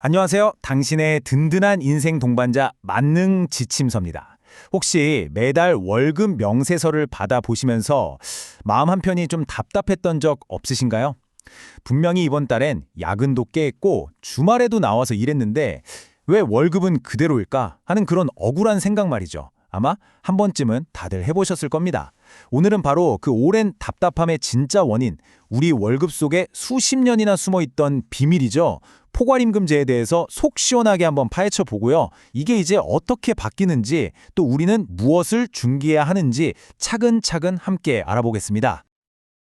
안녕하세요. 당신의 든든한 인생 동반자 만능 지침서입니다. 혹시 매달 월급 명세서를 받아보시면서 마음 한편이 좀 답답했던 적 없으신가요? 분명히 이번 달엔 야근도 깼고 주말에도 나와서 일했는데 왜 월급은 그대로일까 하는 그런 억울한 생각 말이죠. 아마 한 번쯤은 다들 해보셨을 겁니다. 오늘은 바로 그 오랜 답답함의 진짜 원인, 우리 월급 속에 수십 년이나 숨어 있던 비밀이죠. 포괄임금제에 대해서 속 시원하게 한번 파헤쳐 보고요. 이게 이제 어떻게 바뀌는지, 또 우리는 무엇을 준비해야 하는지 차근차근 함께 알아보겠습니다.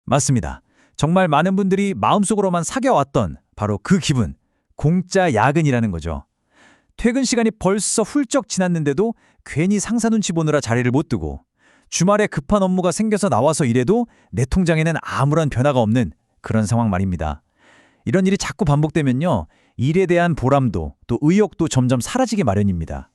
맞습니다. 정말 많은 분들이 마음속으로만 사겨왔던 바로 그 기분, 공짜 야근이라는 거죠. 퇴근 시간이 벌써 훌쩍 지났는데도 괜히 상사 눈치 보느라 자리를 못 두고 주말에 급한 업무가 생겨서 나와서 일해도 내 통장에는 아무런 변화가 없는 그런 상황 말입니다. 이런 일이 자꾸 반복되면요. 일에 대한 보람도 또 의욕도 점점 사라지게 마련입니다.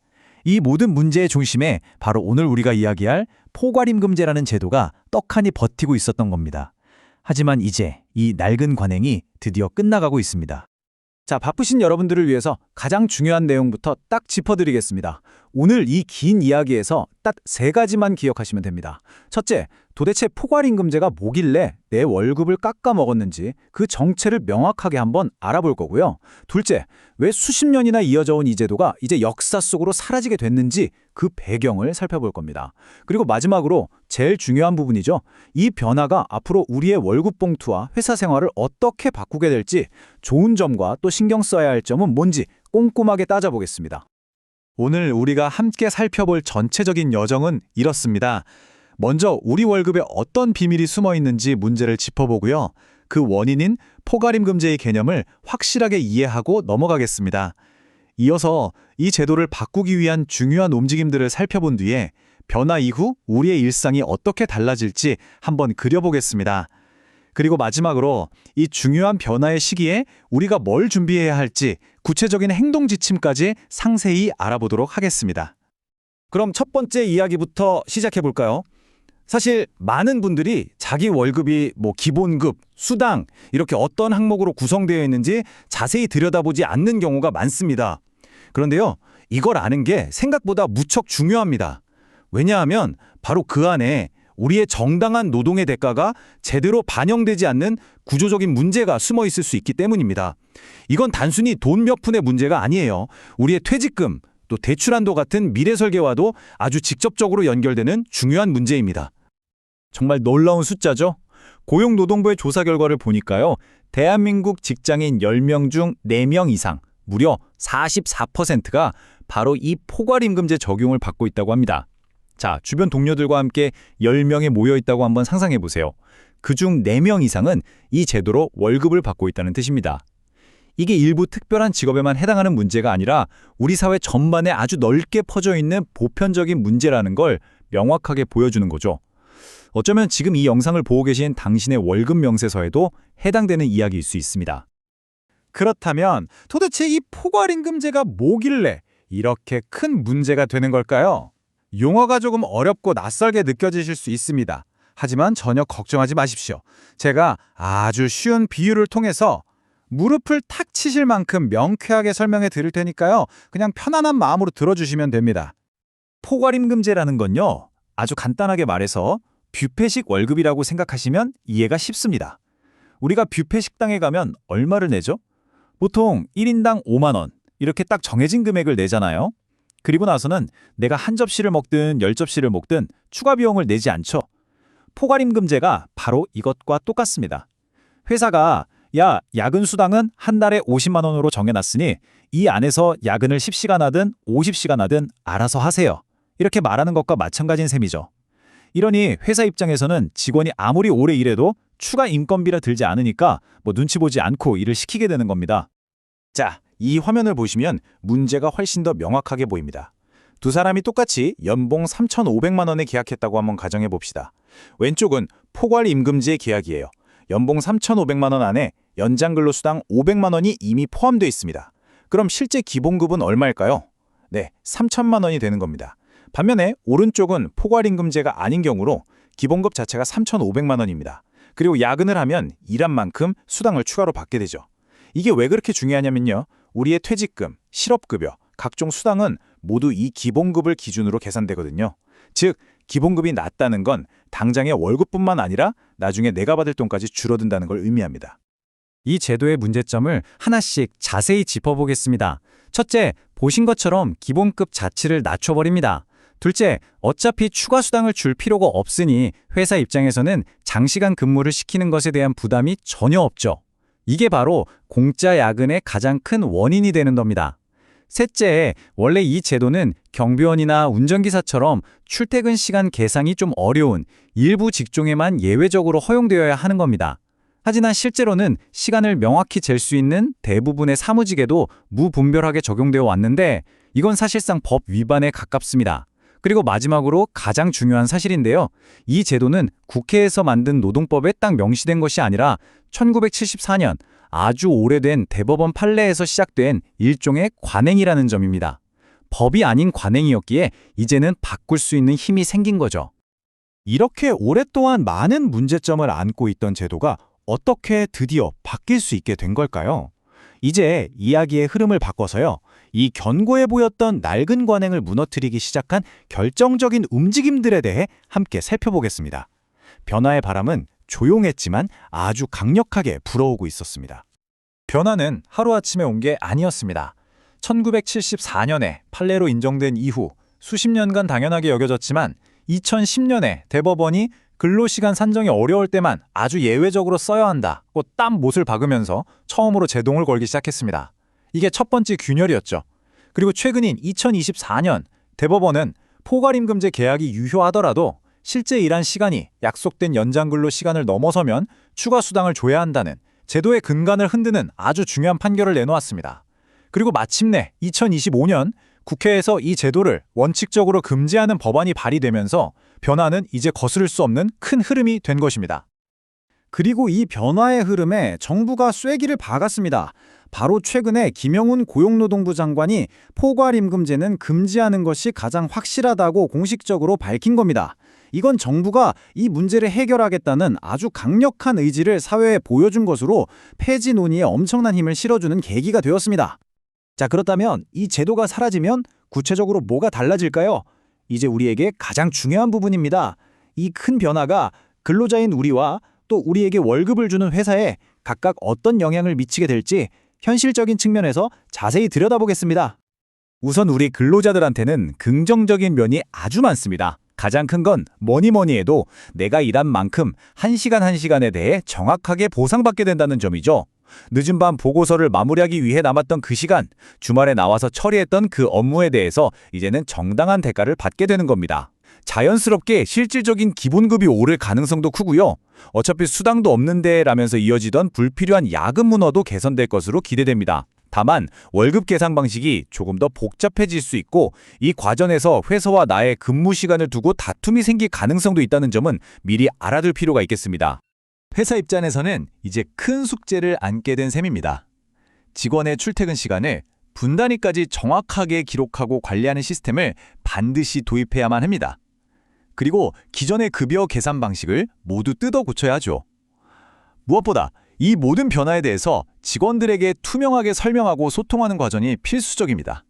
이 모든 문제의 중심에 바로 오늘 우리가 이야기할 포괄임금제라는 제도가 떡하니 버티고 있었던 겁니다. 하지만 이제 이 낡은 관행이 드디어 끝나가고 있습니다. 자, 바쁘신 여러분들을 위해서 가장 중요한 내용부터 딱 짚어드리겠습니다. 오늘 이 긴 이야기에서 딱 세 가지만 기억하시면 됩니다. 첫째, 도대체 포괄임금제가 뭐길래 내 월급을 깎아 먹었는지 그 정체를 명확하게 한번 알아볼 거고요. 둘째, 왜 수십 년이나 이어져 온 이 제도가 이제 역사 속으로 사라지게 됐는지 그 배경을 살펴볼 겁니다. 그리고 마지막으로 제일 중요한 부분이죠. 이 변화가 앞으로 우리의 월급 봉투와 회사 생활을 어떻게 바꾸게 될지 좋은 점과 또 신경 써야 할 점은 뭔지 꼼꼼하게 따져보겠습니다. 오늘 우리가 함께 살펴볼 전체적인 여정은 이렇습니다. 먼저 우리 월급에 어떤 비밀이 숨어 있는지 문제를 짚어보고요. 그 원인인 포괄임 금제의 개념을 확실하게 이해하고 넘어가겠습니다. 이어서 이 제도를 바꾸기 위한 중요한 움직임들을 살펴본 뒤에 변화 이후 우리의 일상이 어떻게 달라질지 한번 그려보겠습니다. 그리고 마지막으로 이 중요한 변화의 시기에 우리가 뭘 준비해야 할지 구체적인 행동 지침까지 상세히 알아보도록 하겠습니다. 그럼 첫 번째 이야기부터 시작해 볼까요? 사실 많은 분들이 자기 월급이 뭐 기본급, 수당 이렇게 어떤 항목으로 구성되어 있는지 자세히 들여다보지 않는 경우가 많습니다. 그런데요, 이걸 아는 게 생각보다 무척 중요합니다. 왜냐하면 바로 그 안에 우리의 정당한 노동의 대가가 제대로 반영되지 않는 구조적인 문제가 숨어 있을 수 있기 때문입니다. 이건 단순히 돈 몇 푼의 문제가 아니에요. 우리의 퇴직금, 또 대출 한도 같은 미래 설계와도 아주 직접적으로 연결되는 중요한 문제입니다. 정말 놀라운 숫자죠? 고용노동부의 조사 결과를 보니까요. 대한민국 직장인 10명 중 4명 이상, 무려 44%가 바로 이 포괄임금제 적용을 받고 있다고 합니다. 자, 주변 동료들과 함께 10명에 모여 있다고 한번 상상해 보세요. 그중 4명 이상은 이 제도로 월급을 받고 있다는 뜻입니다. 이게 일부 특별한 직업에만 해당하는 문제가 아니라 우리 사회 전반에 아주 넓게 퍼져 있는 보편적인 문제라는 걸 명확하게 보여주는 거죠. 어쩌면 지금 이 영상을 보고 계신 당신의 월급 명세서에도 해당되는 이야기일 수 있습니다. 그렇다면 도대체 이 포괄임금제가 뭐길래 이렇게 큰 문제가 되는 걸까요? 용어가 조금 어렵고 낯설게 느껴지실 수 있습니다. 하지만 전혀 걱정하지 마십시오. 제가 아주 쉬운 비유를 통해서 무릎을 탁 치실 만큼 명쾌하게 설명해 드릴 테니까요. 그냥 편안한 마음으로 들어주시면 됩니다. 포괄임금제라는 건요. 아주 간단하게 말해서 뷔페식 월급이라고 생각하시면 이해가 쉽습니다. 우리가 뷔페 식당에 가면 얼마를 내죠? 보통 1인당 5만 원 이렇게 딱 정해진 금액을 내잖아요. 그리고 나서는 내가 한 접시를 먹든 열 접시를 먹든 추가 비용을 내지 않죠. 포괄임금제가 바로 이것과 똑같습니다. 회사가 야, 야근 수당은 한 달에 50만 원으로 정해놨으니 이 안에서 야근을 10시간 하든 50시간 하든 알아서 하세요. 이렇게 말하는 것과 마찬가지인 셈이죠. 이러니 회사 입장에서는 직원이 아무리 오래 일해도 추가 인건비라 들지 않으니까 뭐 눈치 보지 않고 일을 시키게 되는 겁니다. 자, 이 화면을 보시면 문제가 훨씬 더 명확하게 보입니다. 두 사람이 똑같이 연봉 3,500만 원에 계약했다고 한번 가정해 봅시다. 왼쪽은 포괄 임금제의 계약이에요. 연봉 3,500만 원 안에 연장 근로수당 500만 원이 이미 포함되어 있습니다. 그럼 실제 기본급은 얼마일까요? 네, 3천만 원이 되는 겁니다. 반면에 오른쪽은 포괄임금제가 아닌 경우로 기본급 자체가 3,500만 원입니다. 그리고 야근을 하면 일한 만큼 수당을 추가로 받게 되죠. 이게 왜 그렇게 중요하냐면요. 우리의 퇴직금, 실업급여, 각종 수당은 모두 이 기본급을 기준으로 계산되거든요. 즉, 기본급이 낮다는 건 당장의 월급뿐만 아니라 나중에 내가 받을 돈까지 줄어든다는 걸 의미합니다. 이 제도의 문제점을 하나씩 자세히 짚어보겠습니다. 첫째, 보신 것처럼 기본급 자체를 낮춰버립니다. 둘째, 어차피 추가 수당을 줄 필요가 없으니 회사 입장에서는 장시간 근무를 시키는 것에 대한 부담이 전혀 없죠. 이게 바로 공짜 야근의 가장 큰 원인이 되는 겁니다. 셋째, 원래 이 제도는 경비원이나 운전기사처럼 출퇴근 시간 계상이 좀 어려운 일부 직종에만 예외적으로 허용되어야 하는 겁니다. 하지만 실제로는 시간을 명확히 잴 수 있는 대부분의 사무직에도 무분별하게 적용되어 왔는데 이건 사실상 법 위반에 가깝습니다. 그리고 마지막으로 가장 중요한 사실인데요. 이 제도는 국회에서 만든 노동법에 딱 명시된 것이 아니라 1974년 아주 오래된 대법원 판례에서 시작된 일종의 관행이라는 점입니다. 법이 아닌 관행이었기에 이제는 바꿀 수 있는 힘이 생긴 거죠. 이렇게 오랫동안 많은 문제점을 안고 있던 제도가 어떻게 드디어 바뀔 수 있게 된 걸까요? 이제 이야기의 흐름을 바꿔서요. 이 견고해 보였던 낡은 관행을 무너뜨리기 시작한 결정적인 움직임들에 대해 함께 살펴보겠습니다. 변화의 바람은 조용했지만 아주 강력하게 불어오고 있었습니다. 변화는 하루아침에 온 게 아니었습니다. 1974년에 판례로 인정된 이후 수십 년간 당연하게 여겨졌지만 2010년에 대법원이 근로시간 산정이 어려울 때만 아주 예외적으로 써야 한다고 땀 못을 박으면서 처음으로 제동을 걸기 시작했습니다. 이게 첫 번째 균열이었죠. 그리고 최근인 2024년 대법원은 포괄임금제 계약이 유효하더라도 실제 일한 시간이 약속된 연장 근로 시간을 넘어서면 추가 수당을 줘야 한다는 제도의 근간을 흔드는 아주 중요한 판결을 내놓았습니다. 그리고 마침내 2025년 국회에서 이 제도를 원칙적으로 금지하는 법안이 발의되면서 변화는 이제 거스를 수 없는 큰 흐름이 된 것입니다. 그리고 이 변화의 흐름에 정부가 쐐기를 박았습니다. 바로 최근에 김영훈 고용노동부 장관이 포괄임금제는 금지하는 것이 가장 확실하다고 공식적으로 밝힌 겁니다. 이건 정부가 이 문제를 해결하겠다는 아주 강력한 의지를 사회에 보여준 것으로 폐지 논의에 엄청난 힘을 실어주는 계기가 되었습니다. 자, 그렇다면 이 제도가 사라지면 구체적으로 뭐가 달라질까요? 이제 우리에게 가장 중요한 부분입니다. 이 큰 변화가 근로자인 우리와 또 우리에게 월급을 주는 회사에 각각 어떤 영향을 미치게 될지 현실적인 측면에서 자세히 들여다보겠습니다. 우선 우리 근로자들한테는 긍정적인 면이 아주 많습니다. 가장 큰 건 뭐니 뭐니 해도 내가 일한 만큼 한시간한시간에 대해 정확하게 보상받게 된다는 점이죠. 늦은 밤 보고서를 마무리하기 위해 남았던 그 시간, 주말에 나와서 처리했던 그 업무에 대해서 이제는 정당한 대가를 받게 되는 겁니다. 자연스럽게 실질적인 기본급이 오를 가능성도 크고요. 어차피 수당도 없는데 라면서 이어지던 불필요한 야근 문화도 개선될 것으로 기대됩니다. 다만 월급 계산 방식이 조금 더 복잡해질 수 있고 이 과정에서 회사와 나의 근무 시간을 두고 다툼이 생길 가능성도 있다는 점은 미리 알아둘 필요가 있겠습니다. 회사 입장에서는 이제 큰 숙제를 안게 된 셈입니다. 직원의 출퇴근 시간을 분 단위까지 정확하게 기록하고 관리하는 시스템을 반드시 도입해야만 합니다. 그리고 기존의 급여 계산 방식을 모두 뜯어 고쳐야 하죠. 무엇보다 이 모든 변화에 대해서 직원들에게 투명하게 설명하고 소통하는 과정이 필수적입니다.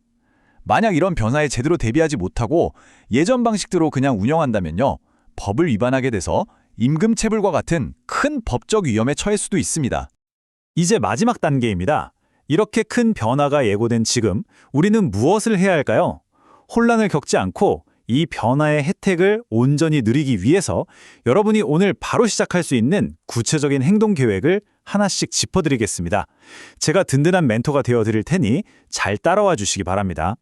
만약 이런 변화에 제대로 대비하지 못하고 예전 방식대로 그냥 운영한다면요. 법을 위반하게 돼서 임금체불과 같은 큰 법적 위험에 처할 수도 있습니다. 이제 마지막 단계입니다. 이렇게 큰 변화가 예고된 지금 우리는 무엇을 해야 할까요? 혼란을 겪지 않고 이 변화의 혜택을 온전히 누리기 위해서 여러분이 오늘 바로 시작할 수 있는 구체적인 행동 계획을 하나씩 짚어드리겠습니다. 제가 든든한 멘토가 되어드릴 테니 잘 따라와 주시기 바랍니다.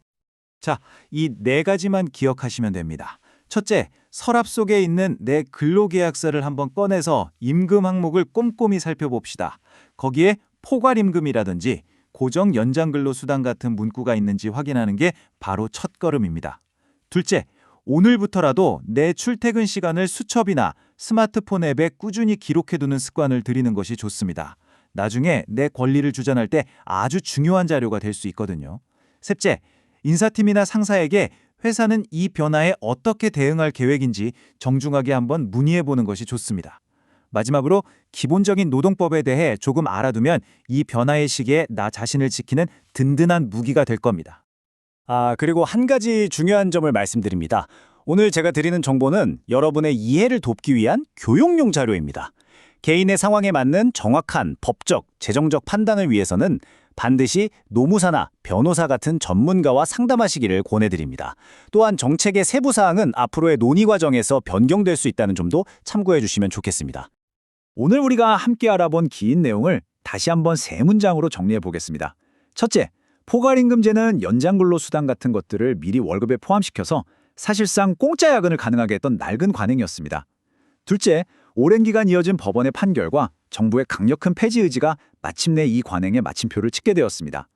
자, 이 네 가지만 기억하시면 됩니다. 첫째, 서랍 속에 있는 내 근로계약서를 한번 꺼내서 임금 항목을 꼼꼼히 살펴봅시다. 거기에 포괄임금이라든지 고정 연장근로수당 같은 문구가 있는지 확인하는 게 바로 첫 걸음입니다. 둘째, 오늘부터라도 내 출퇴근 시간을 수첩이나 스마트폰 앱에 꾸준히 기록해두는 습관을 들이는 것이 좋습니다. 나중에 내 권리를 주장할 때 아주 중요한 자료가 될 수 있거든요. 셋째, 인사팀이나 상사에게 회사는 이 변화에 어떻게 대응할 계획인지 정중하게 한번 문의해 보는 것이 좋습니다. 마지막으로 기본적인 노동법에 대해 조금 알아두면 이 변화의 시기에 나 자신을 지키는 든든한 무기가 될 겁니다. 아, 그리고 한 가지 중요한 점을 말씀드립니다. 오늘 제가 드리는 정보는 여러분의 이해를 돕기 위한 교육용 자료입니다. 개인의 상황에 맞는 정확한 법적, 재정적 판단을 위해서는 반드시 노무사나 변호사 같은 전문가와 상담하시기를 권해드립니다. 또한 정책의 세부 사항은 앞으로의 논의 과정에서 변경될 수 있다는 점도 참고해 주시면 좋겠습니다. 오늘 우리가 함께 알아본 긴 내용을 다시 한번 세 문장으로 정리해 보겠습니다. 첫째, 포괄임금제는 연장근로수당 같은 것들을 미리 월급에 포함시켜서 사실상 공짜 야근을 가능하게 했던 낡은 관행이었습니다. 둘째, 오랜 기간 이어진 법원의 판결과 정부의 강력한 폐지 의지가 마침내 이 관행에 마침표를 찍게 되었습니다.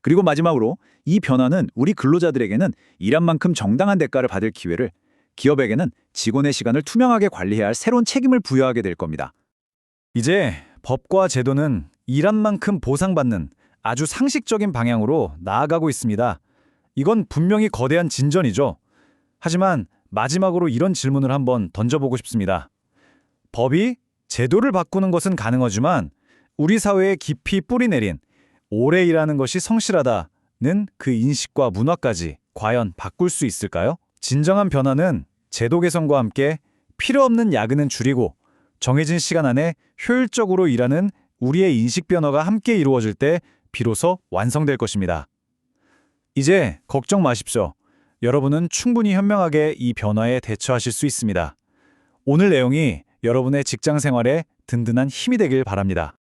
그리고 마지막으로 이 변화는 우리 근로자들에게는 일한 만큼 정당한 대가를 받을 기회를, 기업에게는 직원의 시간을 투명하게 관리해야 할 새로운 책임을 부여하게 될 겁니다. 이제 법과 제도는 일한 만큼 보상받는 아주 상식적인 방향으로 나아가고 있습니다. 이건 분명히 거대한 진전이죠. 하지만 마지막으로 이런 질문을 한번 던져보고 싶습니다. 법이 제도를 바꾸는 것은 가능하지만 우리 사회에 깊이 뿌리 내린 오래 일하는 것이 성실하다는 그 인식과 문화까지 과연 바꿀 수 있을까요? 진정한 변화는 제도 개선과 함께 필요 없는 야근은 줄이고 정해진 시간 안에 효율적으로 일하는 우리의 인식 변화가 함께 이루어질 때 비로소 완성될 것입니다. 이제 걱정 마십시오. 여러분은 충분히 현명하게 이 변화에 대처하실 수 있습니다. 오늘 내용이 여러분의 직장 생활에 든든한 힘이 되길 바랍니다.